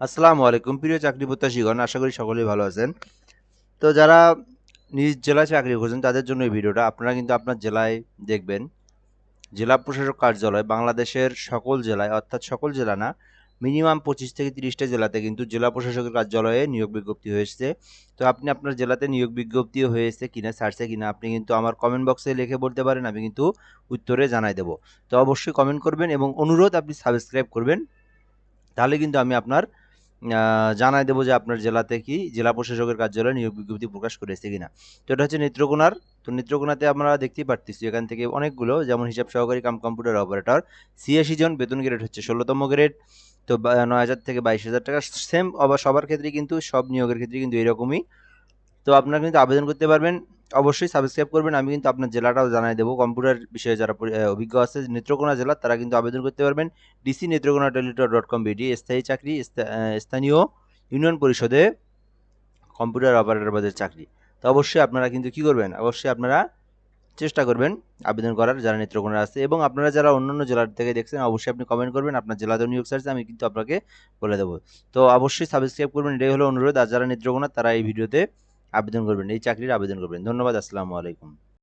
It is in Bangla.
আসসালামু আলাইকুম। প্রিয় চাকরি প্রত্যাশীগণ, আশা করি সকলেই ভালো আছেন। তো যারা নিজ জেলায় চাকরি খুঁজছেন, তাদের জন্য এই ভিডিওটা আপনারা কিন্তু আপনার জেলায় দেখবেন। জেলা প্রশাসক কার্যালয় বাংলাদেশের সকল জেলায়, অর্থাৎ সকল জেলা না, মিনিমাম পঁচিশ থেকে তিরিশটা জেলাতে কিন্তু জেলা প্রশাসকের কার্যালয়ে নিয়োগ বিজ্ঞপ্তি হয়েছে। তো আপনি আপনার জেলাতে নিয়োগ বিজ্ঞপ্তি হয়েছে কিনা, ছাড়ছে কিনা, আপনি কিন্তু আমার কমেন্ট বক্সে লিখে বলতে পারেন, আমি কিন্তু উত্তরে জানাই দেবো। তো অবশ্যই কমেন্ট করবেন এবং অনুরোধ আপনি সাবস্ক্রাইব করবেন, তাহলে কিন্তু আমি আপনার জানাই দেবো যে আপনার জেলাতে কি জেলা প্রশাসকের কার্যালয়ে নিয়োগ বিজ্ঞপ্তি প্রকাশ করেছে কিনা। তো এটা হচ্ছে নেত্রকোনার। তো নেত্রকোনাতে আমরা দেখতেই পারতেছি, এখান থেকে অনেকগুলো, যেমন হিসাব সহকারী কাম কম্পিউটার অপারেটর, ছিয়াশি জন বেতন গ্রেড হচ্ছে, ষোলোতম গ্রেড তো নয় হাজার থেকে বাইশ হাজার টাকা সেম আবার সবার ক্ষেত্রে কিন্তু, সব নিয়োগের ক্ষেত্রে কিন্তু এরকমই। তো আপনারা কিন্তু আবেদন করতে পারবেন। অবশ্যই সাবস্ক্রাইব করবেন, আমি কিন্তু আপনার জেলাটাও জানাই দেবো। কম্পিউটার বিষয়ে যারা অভিজ্ঞ আছে, নেত্রকোনা জেলা, তারা কিন্তু আবেদন করতে পারবেন। DC Netrokona teletalk dot com BD স্থায়ী চাকরি স্থা- স্থানীয় ইউনিয়ন পরিষদে কম্পিউটার অপারেটর পদের চাকরি। তো অবশ্যই আপনারা কিন্তু কি করবেন? অবশ্যই আপনারা চেষ্টা করবেন আবেদন করার, যারা নেত্রকোনা আছে এবং আপনারা যারা অন্যান্য জেলার থেকে দেখছেন, অবশ্যই আপনি কমেন্ট করবেন। আপনার জেলাতে নিয়োগ চার্জ আমি কিন্তু আপনাকে বলে দেবো। তো অবশ্যই সাবস্ক্রাইব করবেন, এটাই হলো অনুরোধ। আর যারা নেত্রকোনা, তারা এই ভিডিওতে আবেদন করবেন এই চাকরির আবেদন করবেন। ধন্যবাদ আসসালামু আলাইকুম।